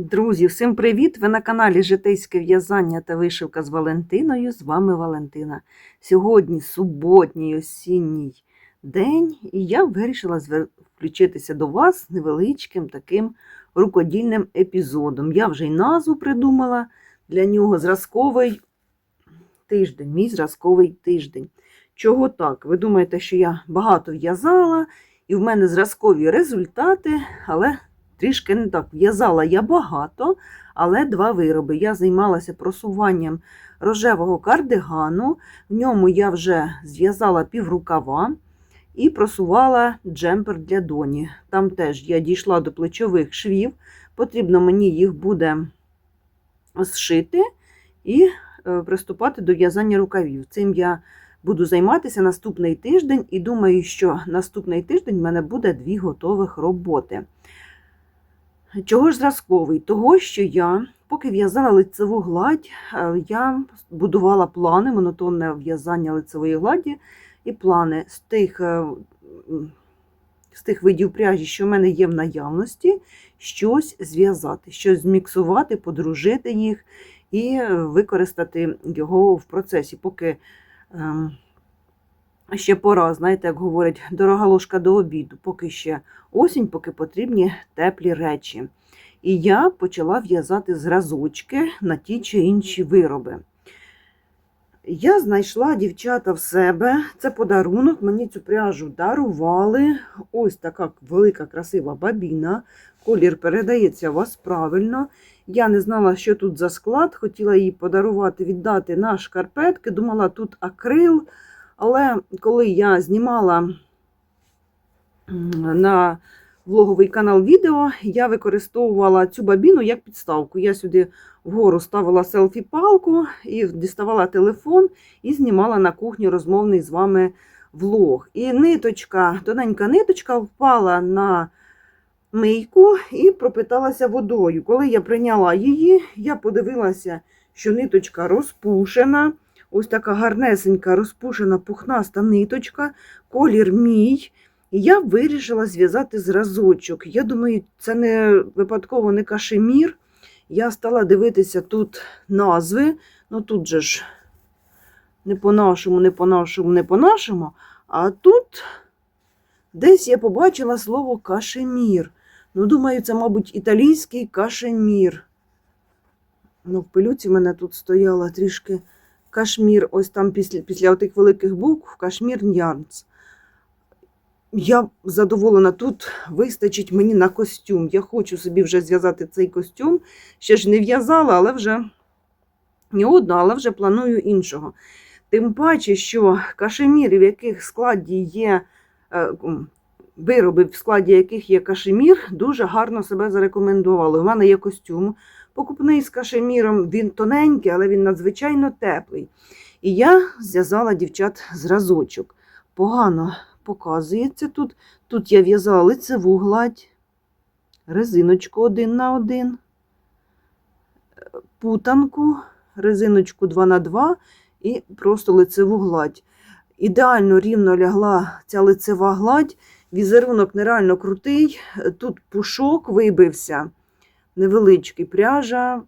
Друзі, всім привіт! Ви на каналі Житейське в'язання та вишивка з Валентиною. З вами Валентина. Сьогодні суботній осінній день, і я вирішила включитися до вас невеличким таким рукодільним епізодом. Я вже й назву придумала для нього зразковий тиждень, мій зразковий тиждень. Чого так? Ви думаєте, що я багато в'язала, і в мене зразкові результати, але трішки не так. В'язала я багато, але два вироби. Я займалася просуванням рожевого кардигану. В ньому я вже зв'язала піврукава і просувала джемпер для доні. Там теж я дійшла до плечових швів. Потрібно мені їх буде зшити і е, приступати до в'язання рукавів. Цим я буду займатися наступний тиждень, і думаю, що наступний тиждень в мене буде дві готових роботи. Чого ж зразковий? Того, що я, поки в'язала лицеву гладь, е, я будувала плани, монотонне в'язання лицевої гладі і плани з тих, е, з тих видів пряжі, що в мене є в наявності, щось зв'язати, щось зміксувати, подружити їх і е, використати його в процесі, поки ем, ще пора, знаєте, як говорять, дорога ложка до обіду, поки ще осінь, поки потрібні теплі речі. І я почала в'язати зразочки на ті чи інші вироби. Я знайшла дівчата в себе. Це подарунок. Мені цю пряжу дарували. Ось така велика, красива бабіна. Колір передається у вас правильно. Я не знала, що тут за склад. Хотіла її подарувати, віддати на шкарпетки. Думала, тут акрил. Але коли я знімала на влоговий канал відео, я використовувала цю бабіну як підставку. Я сюди вгору ставила селфі-палку і діставала телефон і знімала на кухні розмовний з вами влог. І ниточка, тоненька ниточка впала на мийку і пропиталася водою. Коли я прийняла її, я подивилася, що ниточка розпушена. Ось така гарнесенька, розпушена пухнаста ниточка, колір мій. І я вирішила зв'язати зразочок. Я думаю, це не випадково не кашемір. Я стала дивитися тут назви. Ну тут же ж не по-нашому, не по-нашому, не по-нашому. А тут десь я побачила слово кашемір. Ну, думаю, це, мабуть, італійський кашемір. Ну, в пилюці в мене тут стояла трішки кашмір, ось там після, після отих великих букв кашмір Нярнц. Я задоволена, тут вистачить мені на костюм. Я хочу собі вже зв'язати цей костюм. Ще ж не в'язала, але вже не одного, але вже планую іншого. Тим паче, що кашемір, в яких складі є е, вироби, в складі яких є кашемір, дуже гарно себе зарекомендували. У мене є костюм покупний з кашеміром. Він тоненький, але він надзвичайно теплий. І я зв'язала дівчат зразочок. Погано показується тут. Тут я в'язала лицеву гладь, резиночку один на один, путанку, резиночку 2 на 2 і просто лицеву гладь. Ідеально рівно лягла ця лицева гладь, візерунок нереально крутий. Тут пушок вибився, невеличкий пряжа,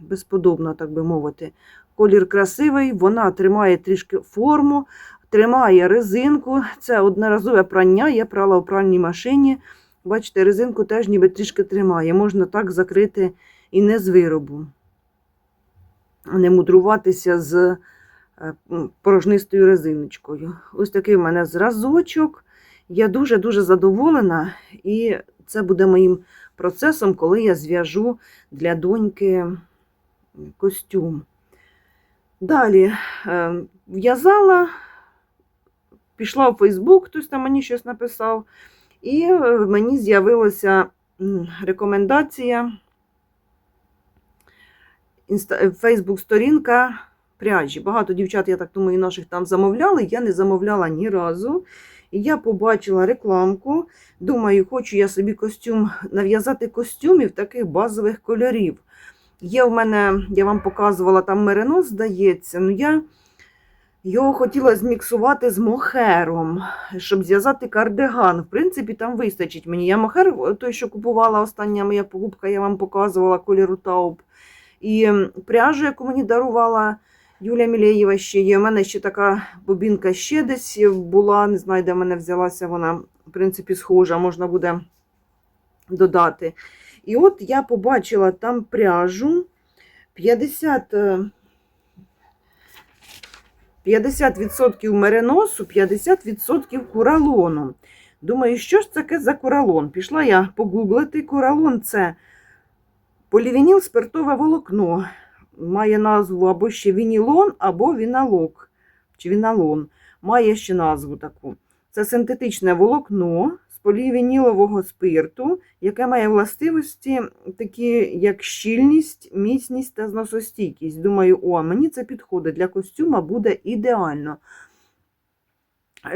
безподобна, так би мовити. Колір красивий, вона тримає трішки форму, тримає резинку. Це одноразове прання. Я прала в пральній машині. Бачите, резинку теж ніби трішки тримає. Можна так закрити і не з виробу. Не мудруватися з е, порожнистою резиночкою. Ось такий в мене зразочок. Я дуже-дуже задоволена, і це буде моїм процесом, коли я зв'яжу для доньки костюм. Далі е, в'язала, пішла в Фейсбук, хтось там мені щось написав, і е, мені з'явилася рекомендація Фейсбук-сторінка пряжі. Багато дівчат, я так думаю, наших там замовляли. Я не замовляла ні разу. І я побачила рекламку. Думаю, хочу я собі костюм нав'язати костюмів таких базових кольорів. Є в мене, я вам показувала там меринос, здається. Ну я, Його хотіла зміксувати з мохером, щоб зв'язати кардиган. В принципі, там вистачить мені. Я мохер, той, що купувала остання моя покупка, я вам показувала кольору тауп. І пряжу, яку мені дарувала Юля Мілєєва, ще є. У мене ще така бобінка ще десь була. Не знаю, де в мене взялася вона, в принципі, схожа, можна буде додати. І от я побачила там пряжу 50. е, 50% мериносу, 50% куралону. Думаю, що ж таке за куралон? Пішла я погуглити. Куралон це полівініл спиртове волокно. Має назву або ще вінілон, або віналок. Чи віналон. Має ще назву таку. Це синтетичне волокно з полівінілового спирту, яке має властивості такі, як щільність, міцність та зносостійкість. Думаю, о, мені це підходить для костюма буде ідеально,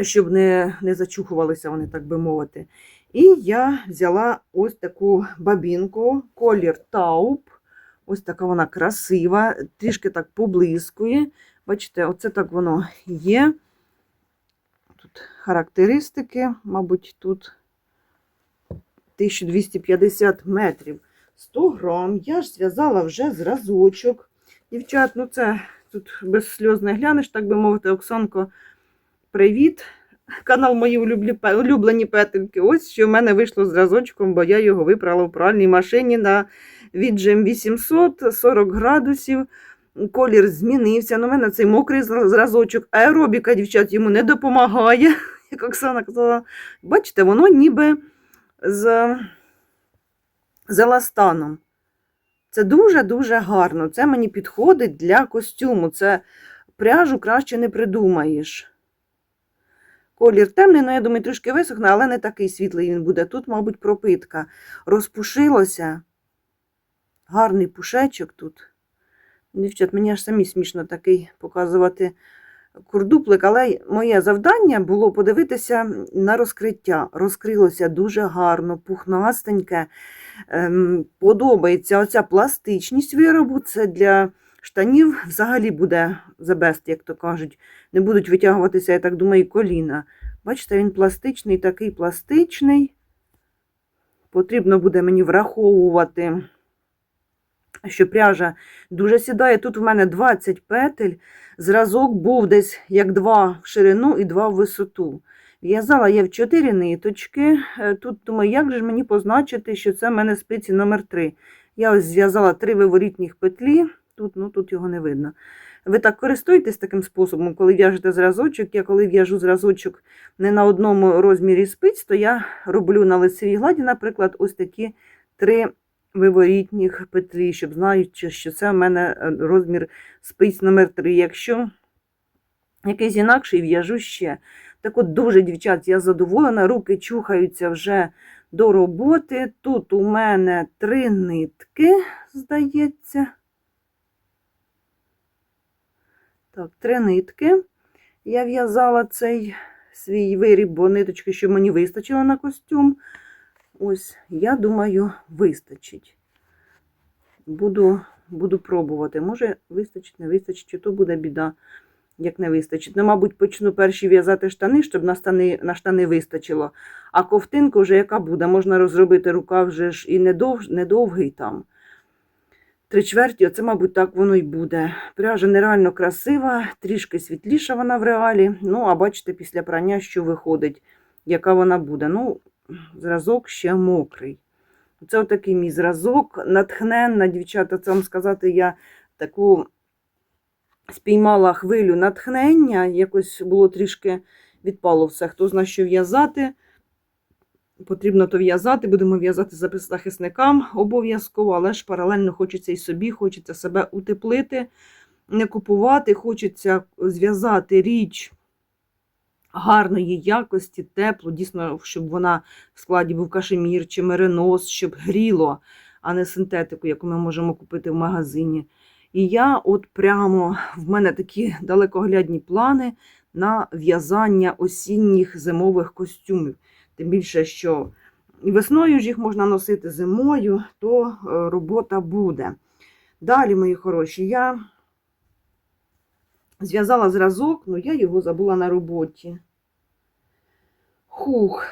щоб не, не зачухувалися вони, так би мовити. І я взяла ось таку бабінку, колір тауп. Ось така вона красива, трішки так поблискує. Бачите, оце так воно є. Тут характеристики, мабуть, тут 1250 метрів. 100 грам. Я ж зв'язала вже зразочок. Дівчат, ну це тут без сльоз не глянеш, так би мовити, Оксанко, привіт. Канал мої улюблені петельки. Ось що в мене вийшло зразочком, бо я його випрала в пральній машині на віджим 800, 40 градусів. Колір змінився. Ну, у мене цей мокрий зра- зразочок. Аеробіка, дівчат, йому не допомагає. Як Оксана казала, бачите, воно ніби з, з еластаном. Це дуже-дуже гарно. Це мені підходить для костюму. Це пряжу краще не придумаєш. Колір темний, ну я думаю, трішки висохне, але не такий світлий він буде. Тут, мабуть, пропитка. Розпушилося. Гарний пушечок тут. Дівчат, мені аж самі смішно такий показувати курдуплик, але моє завдання було подивитися на розкриття. Розкрилося дуже гарно, пухнастеньке. Ем, подобається оця пластичність виробу. Це для штанів взагалі буде the best, як то кажуть. Не будуть витягуватися, я так думаю, коліна. Бачите, він пластичний, такий пластичний. Потрібно буде мені враховувати, що пряжа дуже сідає. Тут в мене 20 петель. Зразок був десь як два в ширину і два в висоту. В'язала я в 4 ниточки. Е, Тут думаю, як же мені позначити, що це в мене спиці номер 3 Я ось зв'язала три виворітніх петлі. Тут, ну, тут його не видно. Ви так користуєтесь таким способом, коли в'яжете зразочок. Я коли в'яжу зразочок не на одному розмірі спиць, то я роблю на лицевій гладі, наприклад, ось такі три виворітніх петлі, щоб знаючи, що це в мене е, розмір спиць номер 3 Якщо якийсь інакший, в'яжу ще. Так от дуже, дівчат, я задоволена, руки чухаються вже до роботи. Тут у мене три нитки, здається. Так, три нитки. Я в'язала цей свій виріб, бо ниточки, що мені вистачило на костюм. Ось, я думаю, вистачить. Буду, буду пробувати. Може, вистачить, не вистачить, чи то буде біда, як не вистачить. Ну, мабуть, почну перші в'язати штани, щоб на штани, на штани вистачило. А ковтинка вже яка буде? Можна розробити рукав вже ж і недов, недовгий там. Три чверті, оце, мабуть, так воно й буде. Пряжа нереально красива, трішки світліша вона в реалі. Ну, а бачите, після прання, що виходить, яка вона буде. Ну, зразок ще мокрий. Це отакий мій зразок, натхненна, дівчата, це вам сказати, я таку спіймала хвилю натхнення, якось було трішки відпало все. Хто знає, що в'язати, потрібно то в'язати, будемо в'язати захисникам обов'язково, але ж паралельно хочеться і собі, хочеться себе утеплити, не купувати, хочеться зв'язати річ гарної якості, теплу, дійсно, щоб вона в складі був кашемір чи меринос, щоб гріло, а не синтетику, яку ми можемо купити в магазині. І я от прямо в мене такі далекоглядні плани на в'язання осінніх зимових костюмів. Тим більше, що весною ж їх можна носити зимою, то е, робота буде. Далі, мої хороші, я зв'язала зразок, ну я його забула на роботі. Хух,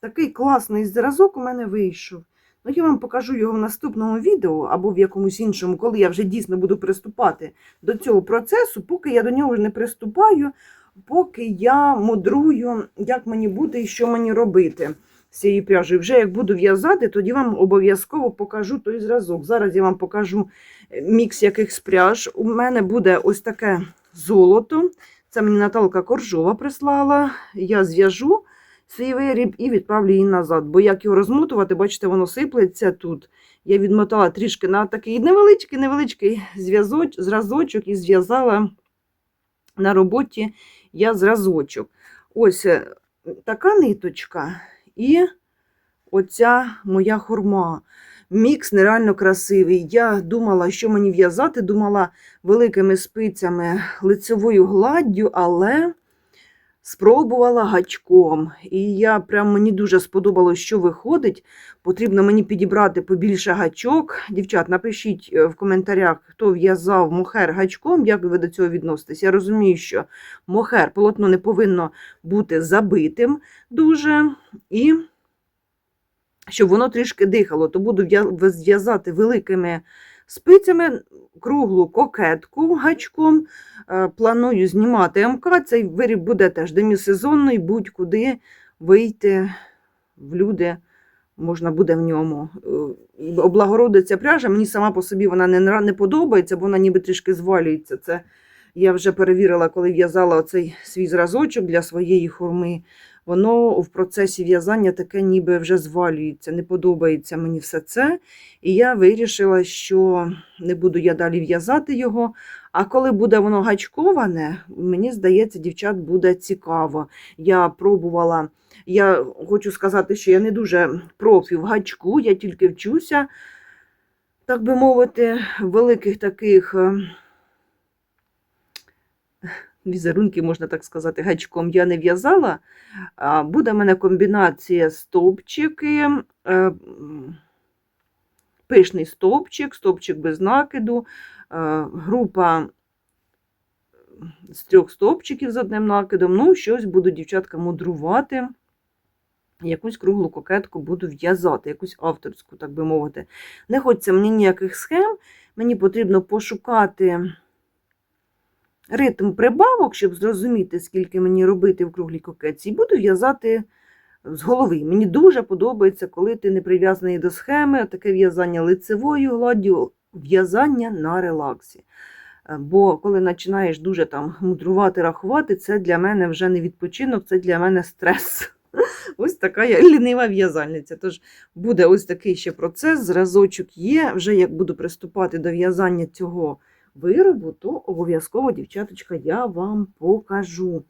такий класний зразок у мене вийшов. Ну, я вам покажу його в наступному відео або в якомусь іншому, коли я вже дійсно буду приступати до цього процесу, поки я до нього не приступаю, поки я мудрую, як мені бути і що мені робити з цією пряжею. Вже як буду в'язати, тоді вам обов'язково покажу той зразок. Зараз я вам покажу е, мікс якихось пряж. У мене буде ось таке золото. Це мені Наталка Коржова прислала. Я зв'яжу свій виріб і відправлю її назад. Бо як його розмотувати, бачите, воно сиплеться тут. Я відмотала трішки на такий невеличкий невеличкий зв'язоч, зразочок і зв'язала на роботі я зразочок. Ось е, така ниточка і оця моя хурма. Мікс нереально красивий. Я думала, що мені в'язати, думала великими спицями лицевою гладдю, але спробувала гачком. І я прям мені дуже сподобалось, що виходить. Потрібно мені підібрати побільше гачок. Дівчат, напишіть е, в коментарях, хто в'язав мохер гачком, як ви до цього відноситесь. Я розумію, що мохер полотно не повинно бути забитим дуже. І щоб воно трішки дихало, то буду зв'язати великими спицями круглу кокетку гачком. Е, Планую знімати МК. Цей виріб буде теж демісезонний, будь-куди вийти в люди. Можна буде в ньому. Е, Облагородиться пряжа. Мені сама по собі вона не, не подобається, бо вона ніби трішки звалюється. Це я вже перевірила, коли в'язала оцей свій зразочок для своєї хурми. Воно в процесі в'язання таке ніби вже звалюється. Не подобається мені все це. І я вирішила, що не буду я далі в'язати його. А коли буде воно гачковане, мені здається, дівчат буде цікаво. Я пробувала, я хочу сказати, що я не дуже профі в гачку, я тільки вчуся, так би мовити, великих таких. Візерунки, можна так сказати, гачком я не в'язала. Буде в мене комбінація стовпчики, е, пишний стовпчик, стовпчик без накиду, е, група з трьох стовпчиків з одним накидом. Ну, щось буду дівчатка мудрувати. Якусь круглу кокетку буду в'язати, якусь авторську, так би мовити. Не хочеться мені ніяких схем, мені потрібно пошукати ритм прибавок, щоб зрозуміти, скільки мені робити в круглій кокетці, і буду в'язати з голови. Мені дуже подобається, коли ти не прив'язаний до схеми, таке в'язання лицевою гладдю, в'язання на релаксі. Е, Бо коли починаєш дуже там мудрувати, рахувати, це для мене вже не відпочинок, це для мене стрес. Ось така я лінива в'язальниця. Тож буде ось такий ще процес, зразочок є. Вже як буду приступати до в'язання цього виробу, то обов'язково, дівчаточка, я вам покажу.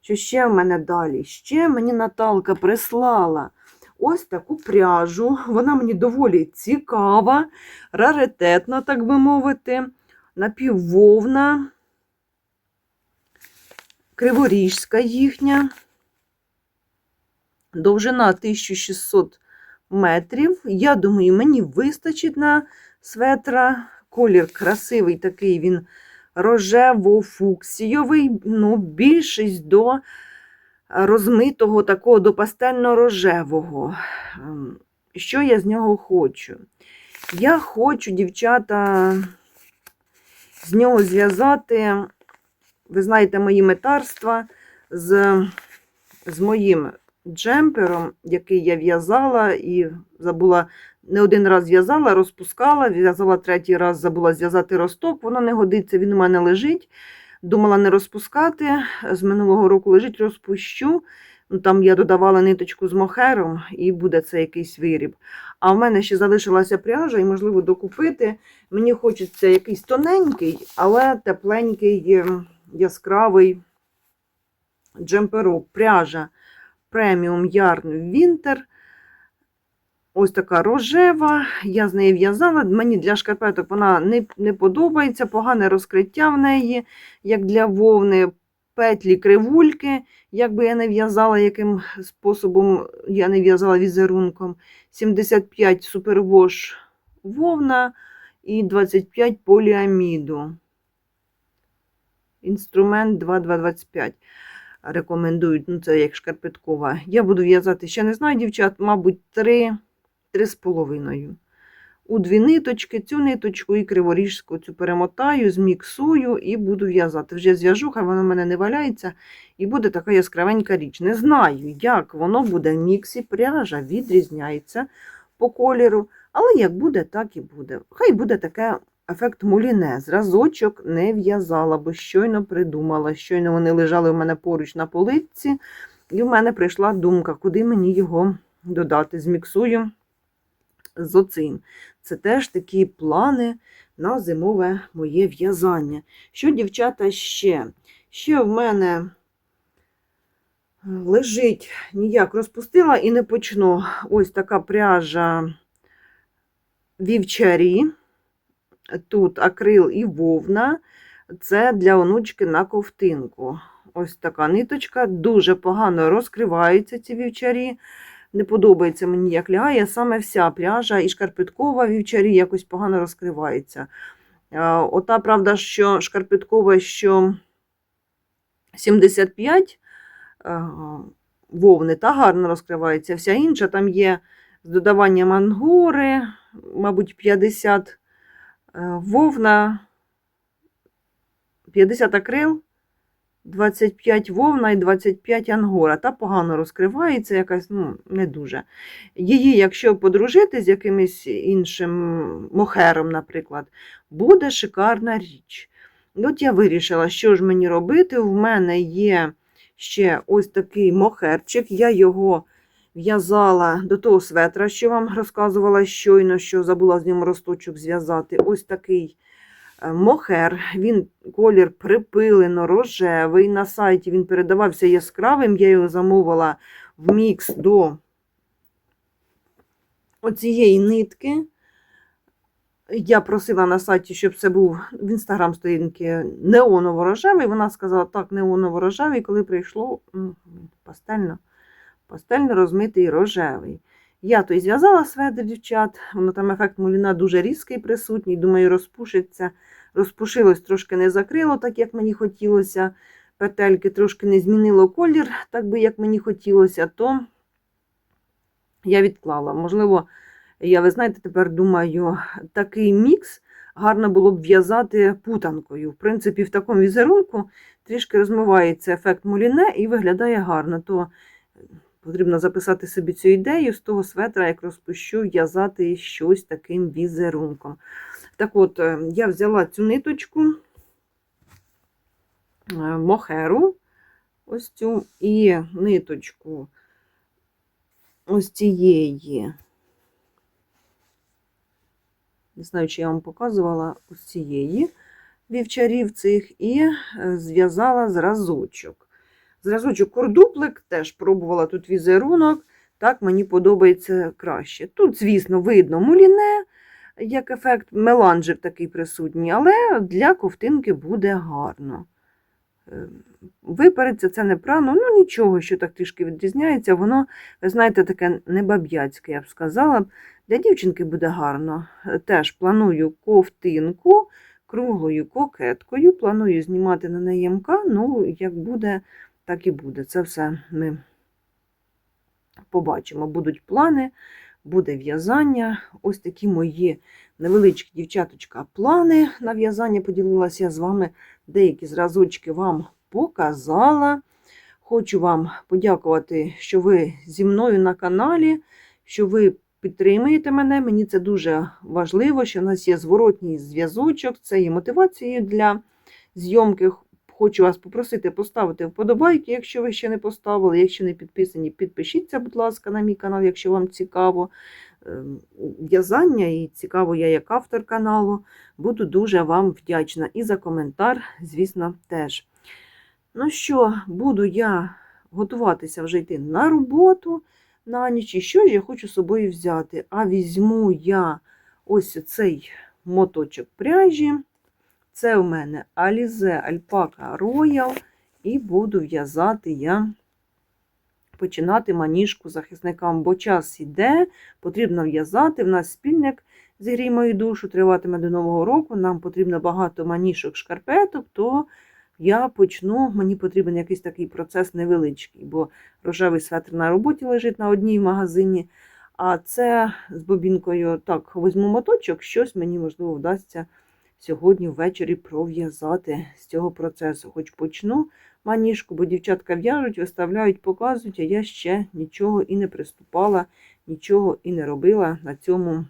Що ще в мене далі? Ще мені Наталка прислала ось таку пряжу. Вона мені доволі цікава, раритетна, так би мовити, напіввовна, криворіжська їхня. Довжина 1600 метрів. Я думаю, мені вистачить на светра. Колір красивий такий він рожево-фуксійовий, ну, більшість до розмитого такого до пастельно-рожевого. Ем, Що я з нього хочу? Я хочу, дівчата, з нього зв'язати, ви знаєте, мої метарства з, з моїм джемпером, який я в'язала і забула не один раз в'язала, розпускала, в'язала третій раз, забула зв'язати росток, воно не годиться, він у мене лежить. Думала не розпускати. З минулого року лежить, розпущу. Ну, Там я додавала ниточку з мохером, і буде це якийсь виріб. А в мене ще залишилася пряжа, і, можливо, докупити. Мені хочеться якийсь тоненький, але тепленький, ем, яскравий джемперок. Пряжа преміум Yarn Winter. Ось така рожева. Я з неї в'язала. Мені для шкарпеток вона не, не подобається, погане розкриття в неї, як для вовни, петлі кривульки. Як би я не в'язала, яким способом я не в'язала візерунком. 75 супервош вовна і 25 поліаміду. інструмент 2225. Рекомендують, ну це як шкарпеткова. Я буду в'язати, ще не знаю, дівчат, мабуть, 3, 3,5. У дві ниточки, цю ниточку і криворіжську цю перемотаю, зміксую і буду в'язати. Вже зв'яжу, хай воно в мене не валяється, і буде така яскравенька річ. Не знаю, як воно буде в міксі. Пряжа відрізняється по кольору, але як буде, так і буде. Хай буде таке ефект муліне. Зразочок не в'язала, бо щойно придумала. Щойно вони лежали у мене поруч на поличці, і в мене прийшла думка, куди мені його додати. Зміксую з. Це теж такі плани на зимове моє в'язання. Що, дівчата, ще? Ще в мене е, лежить, ніяк розпустила і не почну. Ось така пряжа вівчарі. Тут акрил і вовна. Це для онучки на ковтинку. Ось така ниточка. Дуже погано розкриваються ці вівчарі. Не подобається мені, як лягає. Саме вся пряжа і шкарпеткова вівчарі якось погано розкривається. Ота, правда, що шкарпеткова, що 75 вовни, та гарно розкривається. Вся інша там є з додаванням ангори, мабуть, 50 е, вовна, 50 акрил, 25 вовна і 25 ангора. Та погано розкривається, якась, ну, не дуже. Її, якщо подружити з якимось іншим мохером, наприклад, буде шикарна річ. От я вирішила, що ж мені робити. В мене є ще ось такий мохерчик, я його в'язала до того светра, що вам розказувала щойно, що забула з ним росточок зв'язати. Ось такий мохер. Він колір припилено, рожевий. На сайті він передавався яскравим. Я його замовила в мікс до оцієї нитки. Я просила на сайті, щоб це був в інстаграм-сторінки неоново-рожевий. Вона сказала, так, неоново-рожевий, коли прийшло пастельно, пастельно розмитий рожевий. Я то й зв'язала сведер, дівчат, воно там ефект муліна дуже різкий присутній, думаю, розпушиться. Розпушилось, трошки не закрило, так як мені хотілося. Петельки трошки не змінило колір, так би як мені хотілося, то я відклала. Можливо, я, ви знаєте, тепер думаю, такий мікс гарно було б в'язати путанкою. В принципі, в такому візерунку трішки розмивається ефект муліне і виглядає гарно. То потрібно записати собі цю ідею з того светра, як розпущу, в'язати щось таким візерунком. Так от, е, я взяла цю ниточку е, мохеру, ось цю, і ниточку ось цієї. Не знаю, чи я вам показувала ось цієї вівчарів цих, і е, зв'язала зразочок. Зразочок кордуплик, теж пробувала тут візерунок, так мені подобається краще. Тут, звісно, видно муліне, як ефект, меланжик такий присутній, але для ковтинки буде гарно. Е, Випереться це не прано, ну нічого, що так трішки відрізняється, воно, ви знаєте, таке небаб'яцьке, я б сказала. Для дівчинки буде гарно. Е, Теж планую ковтинку круглою кокеткою, планую знімати на неї МК, ну, як буде, так і буде. Це все ми побачимо. Будуть плани, буде в'язання. Ось такі мої невеличкі дівчаточка плани на в'язання. Поділилася я з вами. Деякі зразочки вам показала. Хочу вам подякувати, що ви зі мною на каналі, що ви підтримуєте мене. Мені це дуже важливо, що в нас є зворотній зв'язочок, це є мотивацією для зйомки. Хочу вас попросити поставити вподобайки, якщо ви ще не поставили. Якщо не підписані, підпишіться, будь ласка, на мій канал, якщо вам цікаво ем, в'язання і цікаво я як автор каналу. Буду дуже вам вдячна. І за коментар, звісно, теж. Ну що, буду я готуватися вже йти на роботу на ніч. І що ж я хочу з собою взяти? А візьму я ось цей моточок пряжі. Це у мене Alize Alpaca Royal. І буду в'язати я, починати маніжку захисникам, бо час іде, потрібно в'язати. В нас спільник зігрій мою душу, триватиме до Нового року. Нам потрібно багато манішок шкарпеток, то я почну, мені потрібен якийсь такий процес невеличкий, бо рожевий светр на роботі лежить на одній магазині. А це з бобінкою так, візьму моточок, щось мені, можливо, вдасться сьогодні ввечері пров'язати з цього процесу. Хоч почну маніжку, бо дівчатка в'яжуть, виставляють, показують, а я ще нічого і не приступала, нічого і не робила на цьому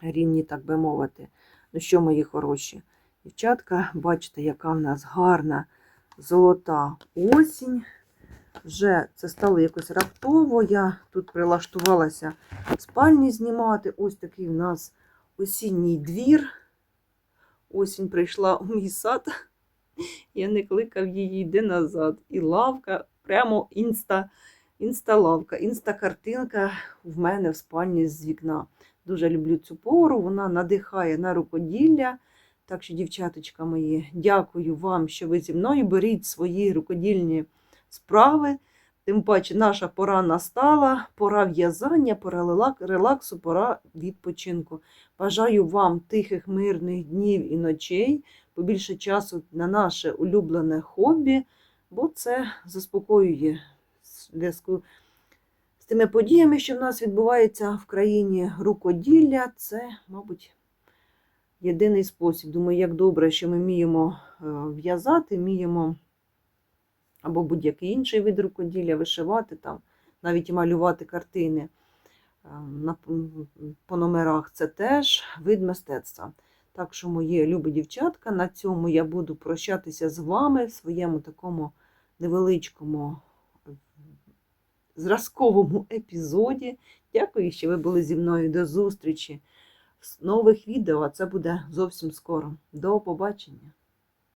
рівні, так би мовити. Ну що, мої хороші, дівчатка, бачите, яка в нас гарна золота осінь. Вже це стало якось раптово. Я тут прилаштувалася спальні знімати. Ось такий в нас осінній двір. Осінь прийшла у мій сад. Я не кликав її, йди назад. І лавка, прямо інста, інста-лавка, інста-картинка в мене в спальні з вікна. Дуже люблю цю пору, вона надихає на рукоділля. Так що, дівчаточка мої, дякую вам, що ви зі мною. Беріть свої рукодільні справи. Тим паче, наша пора настала, пора в'язання, пора релаксу, пора відпочинку. Бажаю вам тихих, мирних днів і ночей, побільше часу на наше улюблене хобі, бо це заспокоює зв'язку з тими подіями, що в нас відбуваються в країні рукоділля. Це, мабуть, єдиний спосіб. Думаю, як добре, що ми вміємо е, в'язати, вміємо або будь-який інший вид рукоділля, вишивати там, навіть і малювати картини е, по номерах. Це теж вид мистецтва. Так що, мої любі дівчатка, на цьому я буду прощатися з вами в своєму такому невеличкому е, зразковому епізоді. Дякую, що ви були зі мною. До зустрічі в нових відео, а це буде зовсім скоро. До побачення!